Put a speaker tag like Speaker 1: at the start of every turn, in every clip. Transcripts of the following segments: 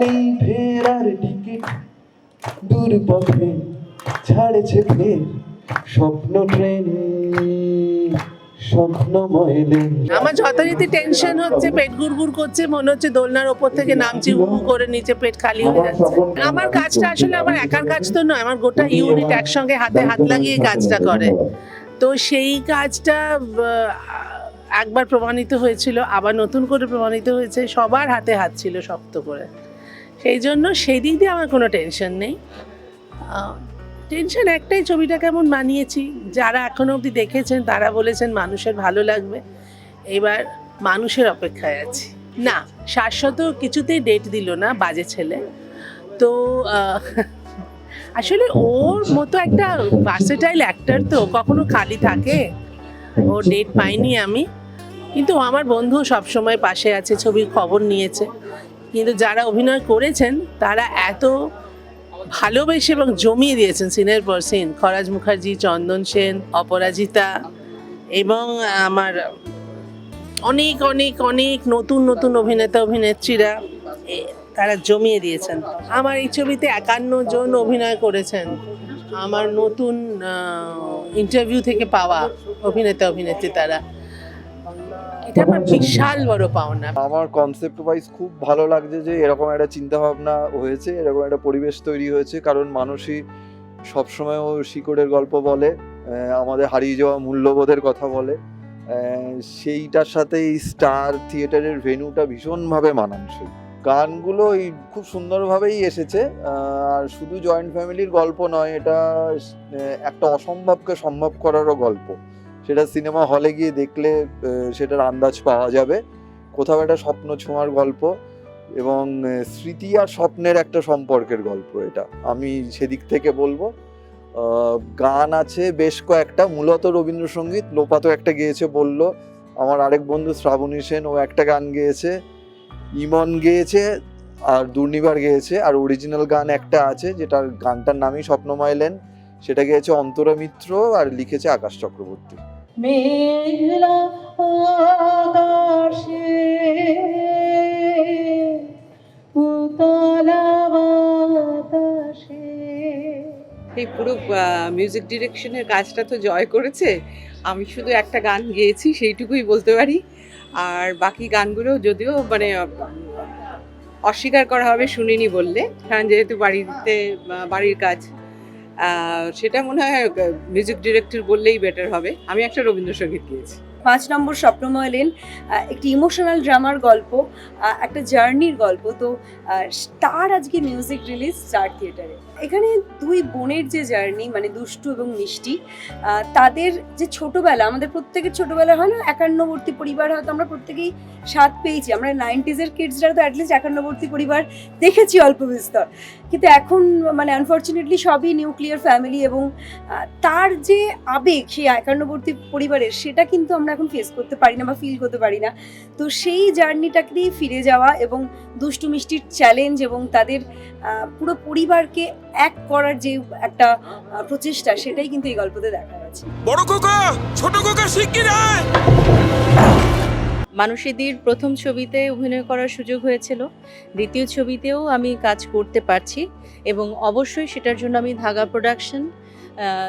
Speaker 1: নেই ফেরার টিকিট। দূর পথে ছাড়ছে ফের স্বপ্ন ট্রেন
Speaker 2: আমার যথারীতি টেনশন হচ্ছে পেট গুড়গুড় করছে মনে হচ্ছে দোলনার ওপর থেকে নামছি হু করে নিচে পেট খালি হয়ে যাচ্ছে। আমার কাজটা আসলে আমার একার কাজ তো নয় আমার গোটা ইউনিট একসঙ্গে হাতে হাত লাগিয়ে কাজটা করে। তো সেই কাজটা একবার প্রমাণিত হয়েছিল, আবার নতুন করে প্রমাণিত হয়েছে, সবার হাতে হাত ছিল শক্ত করে। সেই জন্য সেই দিক দিয়ে আমার কোনো টেনশন নেই। টেনশন একটাই ছবিটা কেমন বানিয়েছি যারা এখনও অবধি দেখেছেন, তারা বলেছেন মানুষের ভালো লাগবে। এবার মানুষের অপেক্ষায় আছি। না, শাশ্বত কিছুতেই ডেট দিল না বাজে ছেলে। তো আসলে ওর মতো একটা ভার্সেটাইল অ্যাক্টার তো কখনো খালি থাকে। ও ডেট পাইনি আমি। কিন্তু আমার বন্ধু সবসময় পাশে আছে, ছবির খবর নিয়েছে। কিন্তু যারা অভিনয় করেছেন, তারা এত ভালোবেসে এবং জমিয়ে দিয়েছেন সিনের পর সিন। খরাজ মুখার্জি, চন্দন সেন, অপরাজিতা এবং আমার অনেক অনেক অনেক নতুন নতুন অভিনেতা, অভিনেত্রীরা তারা জমিয়ে দিয়েছেন। আমার এই ছবিতে একান্ন জন অভিনয় করেছেন। আমার নতুন ইন্টারভিউ থেকে পাওয়া অভিনেতা, অভিনেত্রী তারা। এটা আমার বিশাল বড় পাওনা।
Speaker 3: আমার কনসেপ্ট ওয়াইজ খুব ভালো লাগছে যে এরকম একটা চিন্তা ভাবনা হয়েছে, এরকম একটা পরিবেশ তৈরি হয়েছে, কারণ মানুষই সবসময় ও শিকড়ের গল্প বলে আমাদের হারিয়ে যাওয়া মূল্যবোধের কথা বলে সেইটার সাথে এই স্টার থিয়েটারের ভেন্যুটা ভীষণভাবে মানানসই। গানগুলো এই খুব সুন্দরভাবেই এসেছে আর শুধু জয়েন্ট ফ্যামিলির গল্প নয়, এটা একটা অসম্ভবকে সম্ভব করারও গল্প। সেটা সিনেমা হলে গিয়ে দেখলে সেটার আন্দাজ পাওয়া যাবে। কোথাও একটা স্বপ্ন ছোঁয়ার গল্প এবং স্মৃতি আর স্বপ্নের একটা সম্পর্কের গল্প এটা। আমি সেদিক থেকে বলব গান আছে বেশ কয়েকটা। মূলত রবীন্দ্রসঙ্গীত, লোপাতো একটা গেয়েছে বলল। আমার আরেক বন্ধু শ্রাবণী সেন, ও একটা গান গেয়েছে। ইমন গেয়েছে আর দুর্নিবার গেয়েছে। আর অরিজিনাল গান একটা আছে, যেটার গানটার নামই স্বপ্নময় লেন। সেটা গেয়েছে অন্তরা মিত্র আর লিখেছে আকাশ চক্রবর্তী।
Speaker 4: বাতাসে।
Speaker 5: এই পুরো মিউজিক ডিরেকশনের কাজটা তো জয় করেছে। আমি শুধু একটা গান গেয়েছি, সেইটুকুই বলতে পারি। আর বাকি গানগুলো যদিও মানে অস্বীকার করা হবে শুনিনি বললে। কারণ যেহেতু বাড়িতে বাড়ির কাজ। সেটা মনে হয় মিউজিক ডিরেক্টর বললেই বেটার হবে। আমি একটা রবীন্দ্রসঙ্গীত গিয়েছি।
Speaker 6: পাঁচ নম্বর স্বপ্নময় লেন একটি ইমোশনাল ড্রামার গল্প একটা জার্নির গল্প। তো স্টার আজকে মিউজিক রিলিজ স্টার থিয়েটারে এখানে দুই বোনের যে জার্নি মানে দুষ্টু এবং মিষ্টি তাদের যে ছোটবেলা, আমাদের প্রত্যেকের ছোটবেলা হয় না, একান্নবর্তী পরিবার হয়তো আমরা প্রত্যেকেই স্বাদ পেয়েছি। আমরা নাইনটিজের কিডসরা তো অ্যাটলিস্ট একান্নবর্তী পরিবার দেখেছি অল্প বিস্তর। কিন্তু এখন মানে আনফর্চুনেটলি সবই নিউক্লিয়ার ফ্যামিলি এবং তার যে আবেগ সেই একান্নবর্তী পরিবারের, সেটা কিন্তু আমরা এখন ফেস করতে পারি না বা ফিল করতে পারি না তো সেই জার্নিটাকে জার্নিটাকেই ফিরে যাওয়া এবং দুষ্টু মিষ্টির চ্যালেঞ্জ এবং তাদের পুরো পরিবারকে এক করার যে একটা প্রচেষ্টা সেটাই কিন্তু এই গল্পতে দেখা যাচ্ছে
Speaker 7: বড় খোকা ছোট খোকা শিগগির
Speaker 8: মানুষীদির প্রথম ছবিতে অভিনয় করার সুযোগ হয়েছিল। দ্বিতীয় ছবিতেও আমি কাজ করতে পারছি এবং অবশ্যই সেটার জন্য আমি ধাগা প্রোডাকশন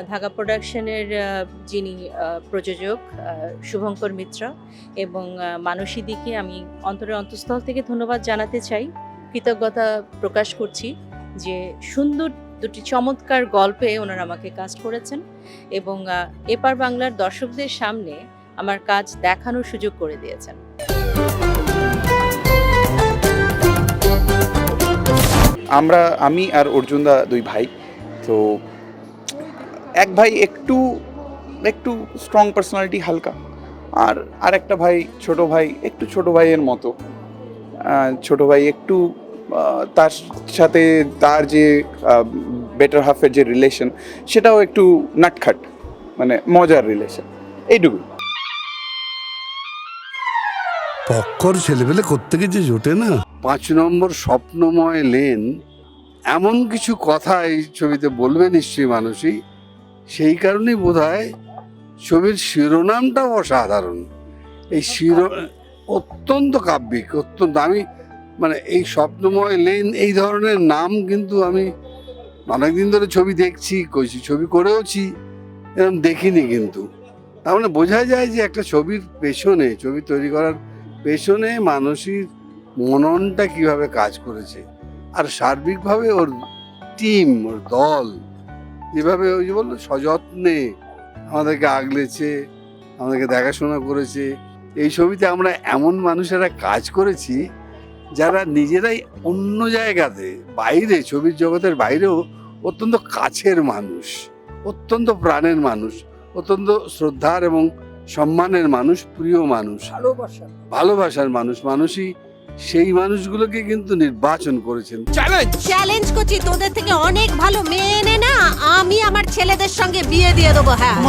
Speaker 8: ধাগা প্রোডাকশনের যিনি প্রযোজক শুভঙ্কর মিত্রা এবং মানসীদিকে আমি অন্তরের অন্তঃস্থল থেকে ধন্যবাদ জানাতে চাই। কৃতজ্ঞতা প্রকাশ করছি যে সুন্দর দুটি চমৎকার গল্পে ওনারা আমাকে কাজ করেছেন এবং এপার বাংলার দর্শকদের সামনে আমার কাজ দেখানোর সুযোগ করে দিয়েছেন।
Speaker 9: আমরা, আমি আর অর্জুনদা দুই ভাই, তো এক ভাই একটু একটু স্ট্রং পার্সোনালিটি হালকা আর আর একটা ভাই ছোট ভাই একটু ছোট ভাইয়ের মতো। ছোট ভাই একটু তার সাথে তার যে বেটার হাফের যে রিলেশন সেটাও একটু নাটখাট মানে মজার রিলেশন এইটুকু
Speaker 10: পক্কর ছেলেপেলে কোত্থেকে যে জোটে না? পাঁচ নম্বর স্বপ্নময় লেন এমন কিছু কথা এই ছবিতে বলবে নিশ্চয়ই মানুষই। সেই কারণেই বোধ ছবির শিরোনামটাও অসাধারণ। এই শিরো, অত্যন্ত কাব্যিক, অত্যন্ত, আমি মানে এই স্বপ্নময় লেন, এই ধরনের নাম কিন্তু আমি অনেকদিন ধরে ছবি দেখছি, কইছি, ছবি করেওছি এরকম দেখিনি কিন্তু। তার মানে বোঝা যায় যে একটা ছবির পেছনে, ছবি তৈরি করার পেছনে মানসিক মননটা কীভাবে কাজ করেছে। আর সার্বিকভাবে ওর টিম ওর দল যেভাবে ওই যে বলল সযত্নে আমাদেরকে আগলেছে আমাদেরকে দেখাশোনা করেছে। এই ছবিতে আমরা এমন মানুষেরা কাজ করেছি যারা নিজেরাই অন্য জায়গাতে বাইরে ছবির জগতের বাইরেও অত্যন্ত কাছের মানুষ অত্যন্ত প্রাণের মানুষ অত্যন্ত শ্রদ্ধার এবং সম্মানের মানুষ প্রিয় মানুষ। ভালোবাসার মানুষ মানুষই সেই মানুষগুলোকে কিন্তু নির্বাচন করেছেন।
Speaker 7: চ্যালেঞ্জ
Speaker 4: চ্যালেঞ্জ করছি তোদের থেকে অনেক ভালো মেয়ে এনে না আমি আমার ছেলেদের সঙ্গে বিয়ে দিয়ে দেবো হ্যাঁ।